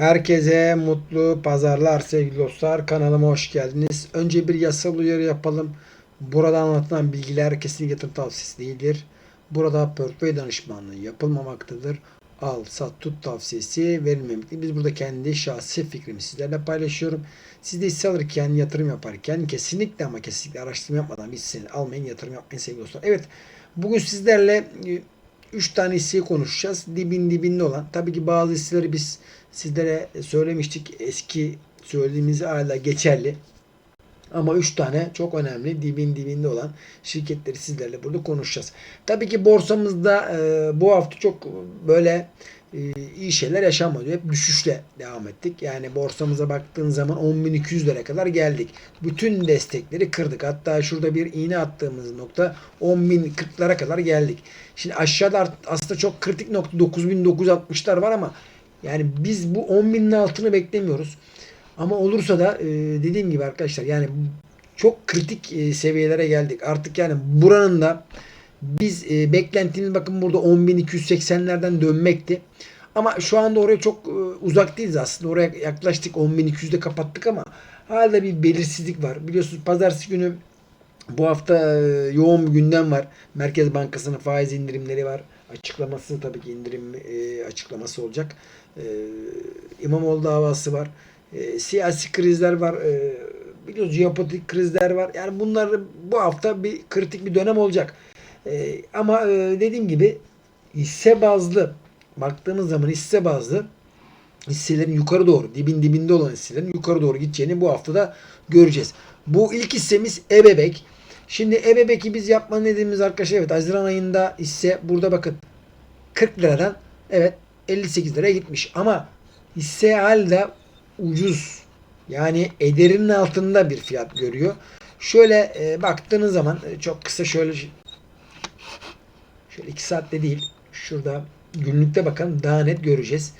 Herkese mutlu pazarlar sevgili dostlar. Kanalıma hoş geldiniz. Önce bir yasal uyarı yapalım. Burada anlatılan bilgiler kesinlikle yatırım tavsiyesi değildir. Burada portföy danışmanlığı yapılmamaktadır. Al, sat, tut tavsiyesi verilmemektedir. Biz burada kendi şahsi fikrimi sizlerle paylaşıyorum. Siz de hisse alırken, yatırım yaparken kesinlikle ama kesinlikle araştırma yapmadan bir hisseni almayın, yatırım yapmayın sevgili dostlar. Evet, bugün sizlerle 3 tane hisseyi konuşacağız. Dibin dibinde olan. Tabii ki bazı hisseleri biz sizlere söylemiştik. Eski söylediğimiz hala geçerli. Ama 3 tane çok önemli dibin dibinde olan şirketleri sizlerle burada konuşacağız. Tabii ki borsamızda e, bu hafta çok böyle iyi şeyler yaşanmadı. Hep düşüşle devam ettik. Yani borsamıza baktığın zaman 10.200 lira kadar geldik. Bütün destekleri kırdık. Hatta şurada bir iğne attığımız nokta 10.040'lara kadar geldik. Şimdi aşağıda aslında çok kritik nokta 9.960'lar var ama yani biz bu 10.000'in altını beklemiyoruz. Ama olursa da e, dediğim gibi arkadaşlar yani çok kritik e, seviyelere geldik. Artık yani buranın da biz e, beklentimiz bakın burada 10.280'lerden dönmekti. Ama şu anda oraya çok e, uzak değiliz aslında. Oraya yaklaştık 10.200'de kapattık ama hala bir belirsizlik var. Biliyorsunuz pazartesi günü bu hafta e, yoğun bir gündem var. Merkez Bankası'nın faiz indirimleri var. Açıklaması tabii ki indirim e, açıklaması olacak. E, İmamoğlu davası var. E, siyasi krizler var. E, biliyoruz jeopolitik krizler var. Yani bunlar bu hafta bir kritik bir dönem olacak. E, ama e, dediğim gibi hisse bazlı baktığımız zaman hisse bazlı hisselerin yukarı doğru dibin dibinde olan hisselerin yukarı doğru gideceğini bu haftada göreceğiz. Bu ilk hissemiz Ebebek. Şimdi Ebebek'i biz yapma dediğimiz arkadaşlar evet Haziran ayında hisse burada bakın 40 liradan evet 58 liraya gitmiş ama hisse halde ucuz yani ederinin altında bir fiyat görüyor. Şöyle e, baktığınız zaman e, çok kısa şöyle şöyle 2 saatte değil şurada günlükte bakalım daha net göreceğiz.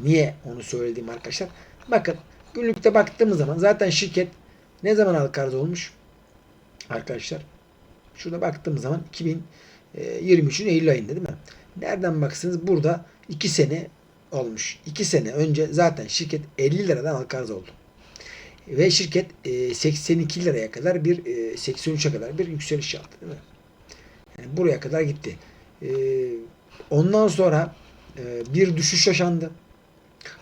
Niye onu söylediğim arkadaşlar? Bakın günlükte baktığımız zaman zaten şirket ne zaman halka arz olmuş? Arkadaşlar şurada baktığımız zaman 2023'ün Eylül ayında değil mi? Nereden baksanız burada 2 sene olmuş. 2 sene önce zaten şirket 50 liradan halka arz oldu. Ve şirket 82 liraya kadar bir 83'e kadar bir yükseliş yaptı değil mi? Yani buraya kadar gitti. Ondan sonra bir düşüş yaşandı.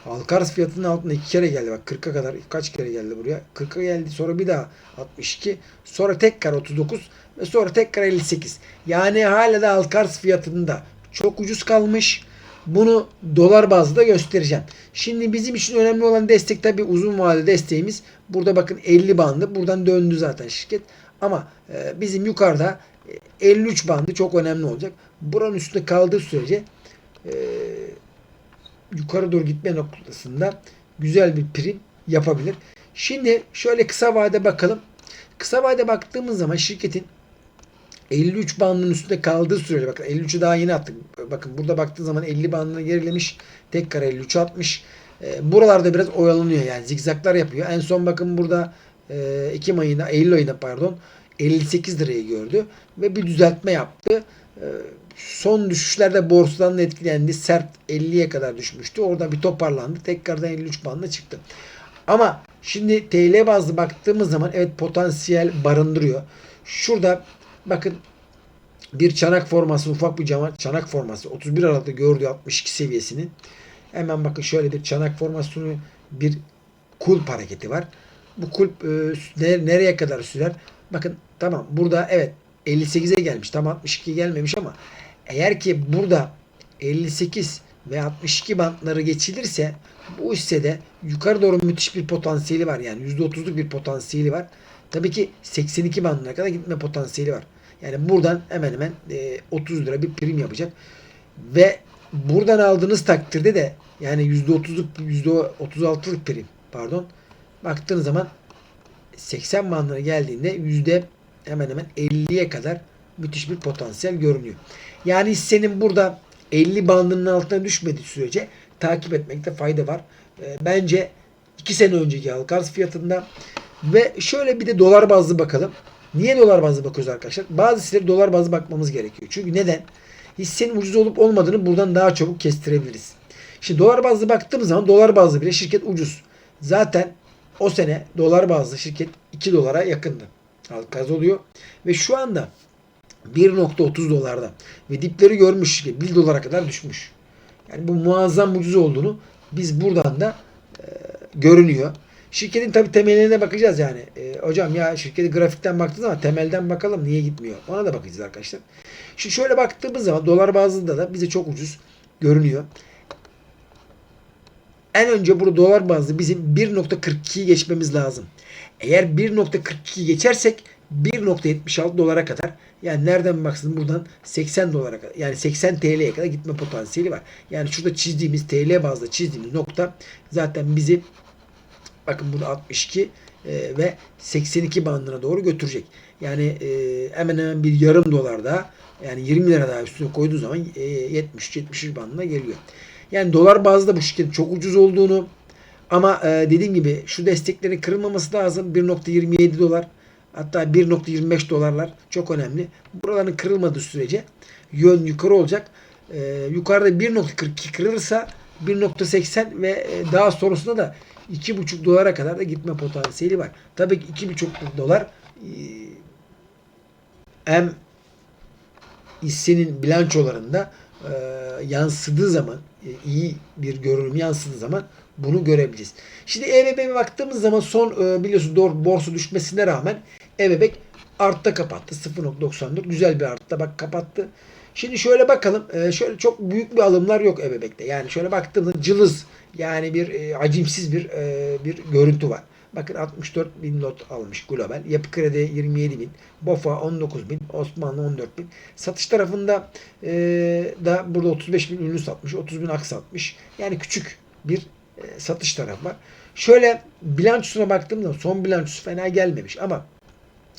Halka arz fiyatının altında iki kere geldi. Bak 40'a kadar kaç kere geldi buraya? 40'a geldi. Sonra bir daha 62. Sonra tekrar 39 ve sonra tekrar 58. Yani hala da halka arz fiyatında çok ucuz kalmış. Bunu dolar bazlı da göstereceğim. Şimdi bizim için önemli olan destek tabi uzun vadeli desteğimiz. Burada bakın 50 bandı. Buradan döndü zaten şirket. Ama e, bizim yukarıda 53 bandı çok önemli olacak. Buranın üstünde kaldığı sürece e, yukarı doğru gitme noktasında güzel bir prim yapabilir. Şimdi şöyle kısa vade bakalım. Kısa vade baktığımız zaman şirketin 53 bandının üstünde kaldığı sürece bakın 53'ü daha yeni attık. Bakın burada baktığın zaman 50 bandını gerilemiş. Tekrar 53 atmış. E, buralarda biraz oyalanıyor yani zigzaklar yapıyor. En son bakın burada e, Ekim ayında Eylül ayında pardon 58 lirayı gördü ve bir düzeltme yaptı. E, son düşüşlerde borsadan etkilendi. Sert 50'ye kadar düşmüştü. Orada bir toparlandı. Tekrardan 53 bandına çıktı. Ama şimdi TL bazlı baktığımız zaman evet potansiyel barındırıyor. Şurada bakın bir çanak forması ufak bir çanak forması 31 Aralık'ta gördüğü 62 seviyesinin hemen bakın şöyle bir çanak formasyonu bir kulp hareketi var. Bu kulp e, nereye kadar sürer? Bakın tamam burada evet 58'e gelmiş. Tam 62 gelmemiş ama eğer ki burada 58 ve 62 bantları geçilirse bu hissede yukarı doğru müthiş bir potansiyeli var. Yani %30'luk bir potansiyeli var. Tabii ki 82 bandına kadar gitme potansiyeli var. Yani buradan hemen hemen 30 lira bir prim yapacak. Ve buradan aldığınız takdirde de yani %30'luk %36'lık prim pardon. Baktığınız zaman 80 bandına geldiğinde yüzde hemen hemen 50'ye kadar müthiş bir potansiyel görünüyor. Yani hissenin burada 50 bandının altına düşmediği sürece takip etmekte fayda var. E, bence 2 sene önceki halka arz fiyatında ve şöyle bir de dolar bazlı bakalım. Niye dolar bazlı bakıyoruz arkadaşlar? Bazı hisseleri dolar bazlı bakmamız gerekiyor. Çünkü neden? Hissenin ucuz olup olmadığını buradan daha çabuk kestirebiliriz. Şimdi dolar bazlı baktığımız zaman dolar bazlı bile şirket ucuz. Zaten o sene dolar bazlı şirket 2 dolara yakındı. Halk arz oluyor. Ve şu anda 1.30 dolarda ve dipleri görmüş ki 1 dolara kadar düşmüş. Yani bu muazzam ucuz olduğunu biz buradan da e, görünüyor. Şirketin tabi temeline bakacağız yani. E, hocam ya şirketi grafikten baktığınız ama temelden bakalım niye gitmiyor. Ona da bakacağız arkadaşlar. Şimdi şöyle baktığımız zaman dolar bazında da bize çok ucuz görünüyor. En önce burada dolar bazlı bizim 1.42'yi geçmemiz lazım. Eğer 1.42 geçersek 1.76 dolara kadar yani nereden baksın buradan 80 dolara kadar yani 80 TL'ye kadar gitme potansiyeli var. Yani şurada çizdiğimiz TL bazlı çizdiğimiz nokta zaten bizi bakın burada 62 e, ve 82 bandına doğru götürecek. Yani e, hemen hemen bir yarım dolar daha yani 20 lira daha üstüne koyduğu zaman e, 70-73 bandına geliyor. Yani dolar bazda bu şirketin çok ucuz olduğunu ama e, dediğim gibi şu desteklerin kırılmaması lazım. 1.27 dolar hatta 1.25 dolarlar çok önemli. Buraların kırılmadığı sürece yön yukarı olacak. E, yukarıda 1.42 kırılırsa 1.80 ve e, daha sonrasında da 2.5 dolara kadar da gitme potansiyeli var. Tabii ki 2.5 dolar hem hissenin bilançolarında e, yansıdığı zaman e, iyi bir görünüm yansıdığı zaman bunu görebiliriz. Şimdi EBB'ye baktığımız zaman son e, biliyorsunuz doğru borsa düşmesine rağmen EBB artta kapattı. 0.94 güzel bir artta bak kapattı. Şimdi şöyle bakalım. Şöyle çok büyük bir alımlar yok EBB'de. Yani şöyle baktığımızda cılız yani bir acimsiz bir bir görüntü var. Bakın 64 bin lot almış global. Yapı Kredi 27 bin. BOFA 19 bin. Osmanlı 14 bin. Satış tarafında e, da burada 35 bin ürünü satmış. 30 bin aks satmış. Yani küçük bir e, satış tarafı var. Şöyle bilançosuna baktığımda son bilançosu fena gelmemiş ama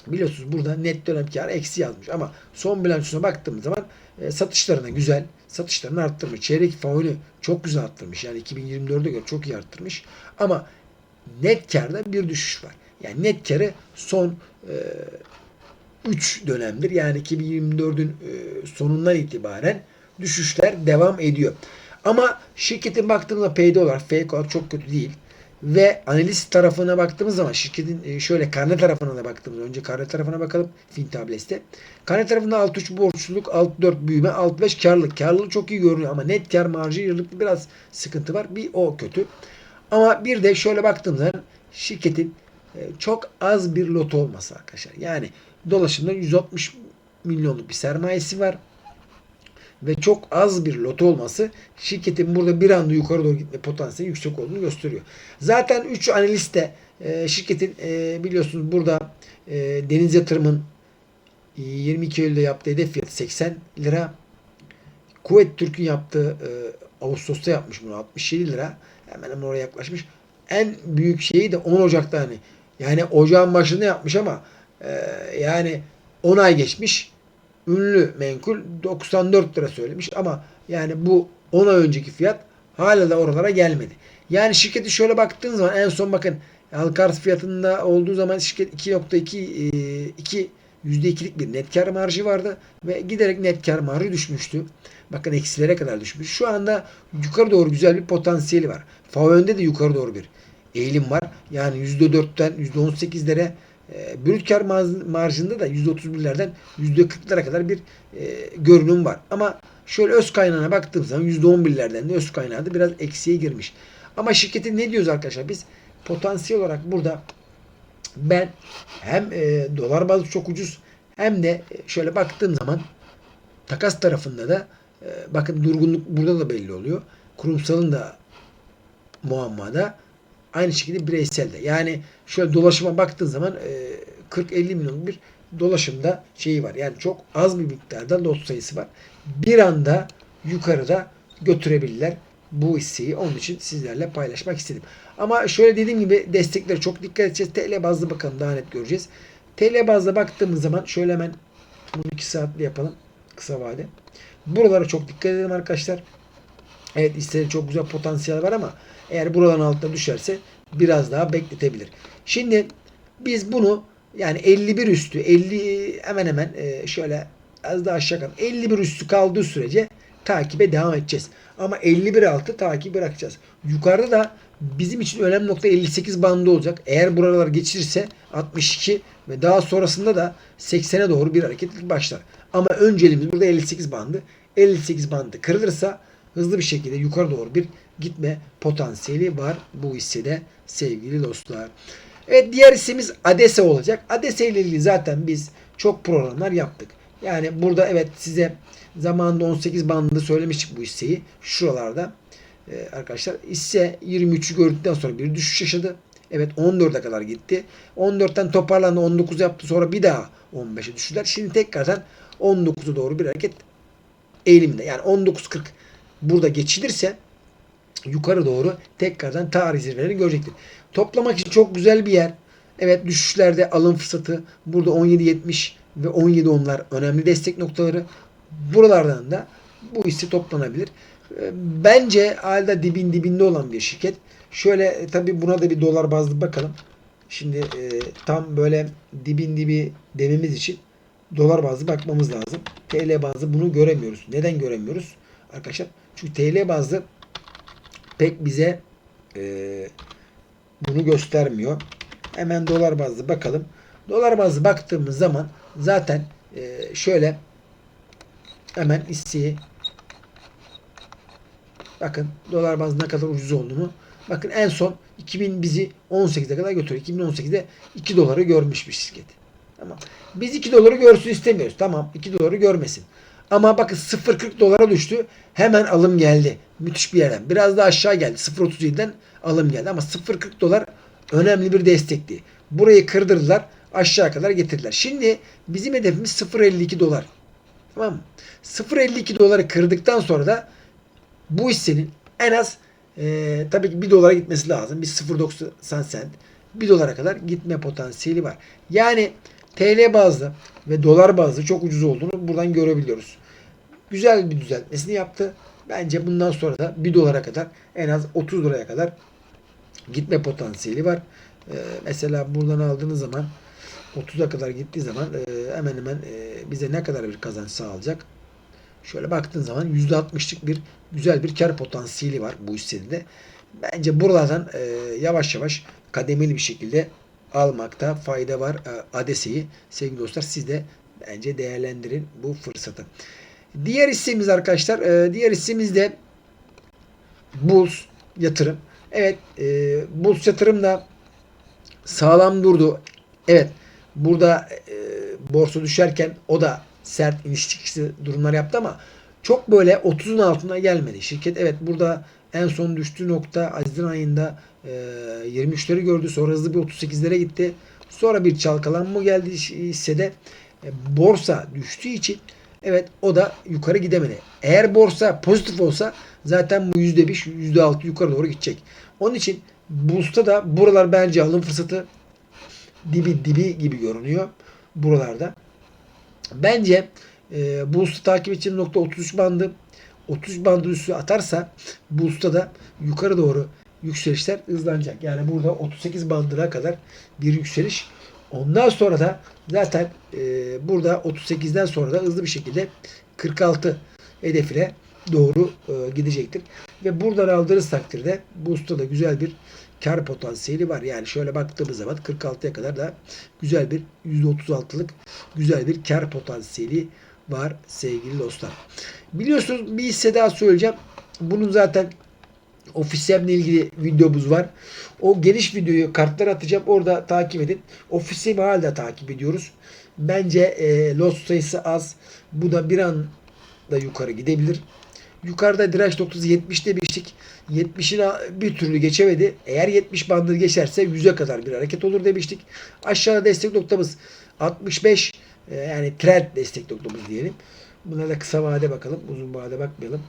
biliyorsunuz burada net dönem karı eksi yazmış ama son bilançosuna baktığımız zaman e, satışlarına güzel satışlarını arttırmış. Çeyrek faulü çok güzel arttırmış. Yani 2024'e göre çok iyi arttırmış. Ama net karda bir düşüş var. Yani net karı son 3 e, dönemdir. Yani 2024'ün e, sonundan itibaren düşüşler devam ediyor. Ama şirketin baktığımızda payda olarak fake olarak çok kötü değil. Ve analist tarafına baktığımız zaman şirketin e, şöyle karne tarafına da baktığımız önce karne tarafına bakalım Fintables'te. Karne tarafında 6.3 borçluluk, 6.4 büyüme, 6.5 karlılık. Karlılık çok iyi görünüyor ama net kar marjı yıllık biraz sıkıntı var. Bir o kötü. Ama bir de şöyle baktığımızda şirketin e, çok az bir lot olması arkadaşlar. Yani dolaşımda 160 milyonluk bir sermayesi var ve çok az bir lot olması şirketin burada bir anda yukarı doğru gitme potansiyeli yüksek olduğunu gösteriyor. Zaten 3 analist de e, şirketin e, biliyorsunuz burada Deniz Yatırım'ın 22 Eylül'de yaptığı hedef fiyatı 80 lira. Kuvvet Türk'ün yaptığı Ağustos'ta yapmış bunu 67 lira. Hemen hemen oraya yaklaşmış. En büyük şeyi de 10 Ocak'ta hani yani ocağın başında yapmış ama e, yani 10 ay geçmiş ünlü menkul 94 lira söylemiş ama yani bu 10 ay önceki fiyat hala da oralara gelmedi. Yani şirketi şöyle baktığınız zaman en son bakın halka fiyatında olduğu zaman şirket 2.2 2 %2'lik bir net kar marjı vardı ve giderek net kar marjı düşmüştü. Bakın eksilere kadar düşmüş. Şu anda yukarı doğru güzel bir potansiyeli var. FAVÖN'de de yukarı doğru bir eğilim var. Yani %4'ten %18'lere e, brüt kar marjında da %31'lerden %40'lara kadar bir e, görünüm var. Ama şöyle öz kaynağına baktığımız zaman %11'lerden de öz kaynağı da biraz eksiye girmiş. Ama şirketin ne diyoruz arkadaşlar? Biz potansiyel olarak burada ben hem e, dolar bazlı çok ucuz hem de e, şöyle baktığım zaman takas tarafında da e, bakın durgunluk burada da belli oluyor. Kurumsalın da muammada aynı şekilde bireysel de. Yani şöyle dolaşıma baktığın zaman e, 40-50 milyon bir dolaşımda şeyi var. Yani çok az bir miktarda lot sayısı var. Bir anda yukarıda götürebilirler bu hisseyi. Onun için sizlerle paylaşmak istedim. Ama şöyle dediğim gibi desteklere çok dikkat edeceğiz. TL bazlı bakalım daha net göreceğiz. TL bazda baktığımız zaman şöyle hemen bunu 2 saatli yapalım. Kısa vade. Buralara çok dikkat edelim arkadaşlar. Evet hissede çok güzel potansiyel var ama eğer buraların altına düşerse biraz daha bekletebilir. Şimdi biz bunu yani 51 üstü 50 hemen hemen e, şöyle az daha aşağı kadar 51 üstü kaldığı sürece takibe devam edeceğiz. Ama 51 altı takip bırakacağız. Yukarıda da bizim için önemli nokta 58 bandı olacak. Eğer buralar geçirirse 62 ve daha sonrasında da 80'e doğru bir hareketlilik başlar. Ama önceliğimiz burada 58 bandı. 58 bandı kırılırsa hızlı bir şekilde yukarı doğru bir gitme potansiyeli var bu hissede sevgili dostlar. Evet diğer hissemiz ADESE olacak. ADESE ile ilgili zaten biz çok programlar yaptık. Yani burada evet size zamanında 18 bandında söylemiştik bu hisseyi. Şuralarda ee, arkadaşlar hisse 23'ü gördükten sonra bir düşüş yaşadı. Evet 14'e kadar gitti. 14'ten toparlandı 19 yaptı sonra bir daha 15'e düştüler. Şimdi tekrardan 19'a doğru bir hareket eğiliminde. Yani 19.40 burada geçilirse yukarı doğru tekrardan tarih zirvelerini görecektir. Toplamak için çok güzel bir yer. Evet düşüşlerde alım fırsatı. Burada 17.70 ve 17 onlar önemli destek noktaları. Buralardan da bu hisse toplanabilir. Ee, Bence halde dibin dibinde olan bir şirket. Şöyle tabi buna da bir dolar bazlı bakalım. Şimdi e, tam böyle dibin dibi dememiz için dolar bazlı bakmamız lazım. TL bazlı bunu göremiyoruz. Neden göremiyoruz? Arkadaşlar çünkü TL bazlı pek bize e, bunu göstermiyor. Hemen dolar bazlı bakalım. Dolar bazlı baktığımız zaman zaten e, şöyle hemen hisseyi bakın dolar bazlı ne kadar ucuz olduğunu bakın en son 2000 bizi 18'e kadar götürüyor. 2018'de 2 doları görmüş bir şirket. Tamam. Biz 2 doları görsün istemiyoruz. Tamam 2 doları görmesin. Ama bakın 0.40 dolara düştü. Hemen alım geldi. Müthiş bir yerden. Biraz da aşağı geldi. 0.37'den alım geldi. Ama 0.40 dolar önemli bir destekti. Burayı kırdırdılar. Aşağı kadar getirdiler. Şimdi bizim hedefimiz 0.52 dolar. Tamam mı? 0.52 doları kırdıktan sonra da bu hissenin en az e, tabii ki 1 dolara gitmesi lazım. Bir 0.90 sent 1 dolara kadar gitme potansiyeli var. Yani TL bazlı ve dolar bazlı çok ucuz olduğunu buradan görebiliyoruz. Güzel bir düzeltmesini yaptı. Bence bundan sonra da 1 dolara kadar en az 30 liraya kadar gitme potansiyeli var. Ee, mesela buradan aldığınız zaman 30'a kadar gittiği zaman e, hemen hemen e, bize ne kadar bir kazanç sağlayacak? Şöyle baktığın zaman %60'lık bir güzel bir kar potansiyeli var bu hissenin de. Bence buralardan e, yavaş yavaş kademeli bir şekilde almakta fayda var. E, ADESE'yi sevgili dostlar siz de bence değerlendirin bu fırsatı. Diğer hissemiz arkadaşlar, diğer hissemiz de Bulls yatırım. Evet, Bulls yatırım da sağlam durdu. Evet, burada e, borsa düşerken o da sert iniş çıkışlı durumlar yaptı ama çok böyle 30'un altına gelmedi. Şirket evet burada en son düştüğü nokta Haziran ayında e, 23'leri gördü. Sonra hızlı bir 38'lere gitti. Sonra bir çalkalanma geldi hissede. E, borsa düştüğü için evet o da yukarı gidemedi. Eğer borsa pozitif olsa zaten bu %5, %6 yukarı doğru gidecek. Onun için Boost'ta da buralar bence alım fırsatı dibi dibi gibi görünüyor buralarda. Bence e, Boost'u takip edeceğim nokta 33 bandı. 30 bandı üstü atarsa Boost'ta da yukarı doğru yükselişler hızlanacak. Yani burada 38 bandına kadar bir yükseliş. Ondan sonra da zaten e, burada 38'den sonra da hızlı bir şekilde 46 hedefine doğru e, gidecektir. Ve buradan aldığınız takdirde Boost'ta da güzel bir kar potansiyeli var. Yani şöyle baktığımız zaman 46'ya kadar da güzel bir %36'lık güzel bir kar potansiyeli var sevgili dostlar. Biliyorsunuz bir hisse daha söyleyeceğim. Bunun zaten Ofisiyemle ilgili videomuz var. O geniş videoyu kartlara atacağım. Orada takip edin. Ofisiyemi hala takip ediyoruz. Bence e, lot sayısı az. Bu da bir anda yukarı gidebilir. Yukarıda direnç noktası 70 demiştik. 70'in bir türlü geçemedi. Eğer 70 bandı geçerse 100'e kadar bir hareket olur demiştik. Aşağıda destek noktamız 65. E, yani trend destek noktamız diyelim. Buna da kısa vade bakalım. Uzun vade bakmayalım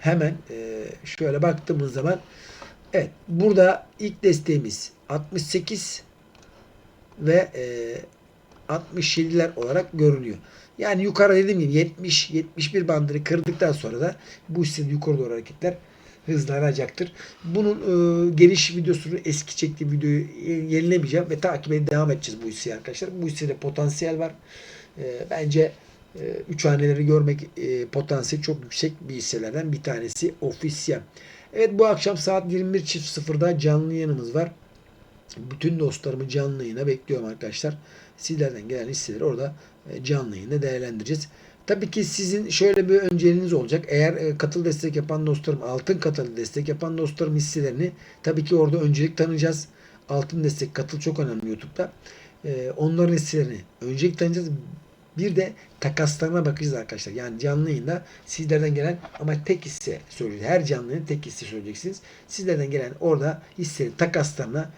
hemen e, şöyle baktığımız zaman evet burada ilk desteğimiz 68 ve e, 67'ler olarak görünüyor. Yani yukarı dediğim gibi 70 71 bandını kırdıktan sonra da bu hisse yukarı doğru hareketler hızlanacaktır. Bunun e, geniş videosunu eski çektiğim videoyu yenilemeyeceğim ve takip devam edeceğiz bu hisseyi arkadaşlar. Bu hissede potansiyel var. E, bence 3 haneleri görmek e, potansiyeli çok yüksek bir hisselerden bir tanesi Ofisya. Evet bu akşam saat 21.00'da canlı yayınımız var. Bütün dostlarımı canlı yayına bekliyorum arkadaşlar. Sizlerden gelen hisseleri orada e, canlı yayında değerlendireceğiz. Tabii ki sizin şöyle bir önceliğiniz olacak. Eğer e, katıl destek yapan dostlarım, altın katıl destek yapan dostlarım hisselerini tabii ki orada öncelik tanıyacağız. Altın destek katıl çok önemli YouTube'da. E, onların hisselerini öncelik tanıyacağız. Bir de takaslarına bakacağız arkadaşlar. Yani canlı yayında sizlerden gelen ama tek hisse söyleyeceğiz. Her canlı tek hisse söyleyeceksiniz. Sizlerden gelen orada hisse takaslarına e,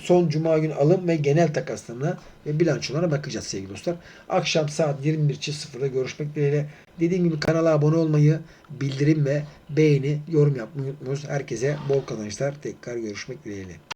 son cuma günü alım ve genel takaslarına ve bilançolarına bakacağız sevgili dostlar. Akşam saat 21.00'da görüşmek dileğiyle. Dediğim gibi kanala abone olmayı, bildirim ve beğeni, yorum yapmayı unutmuyoruz. Herkese bol kazançlar. Tekrar görüşmek dileğiyle.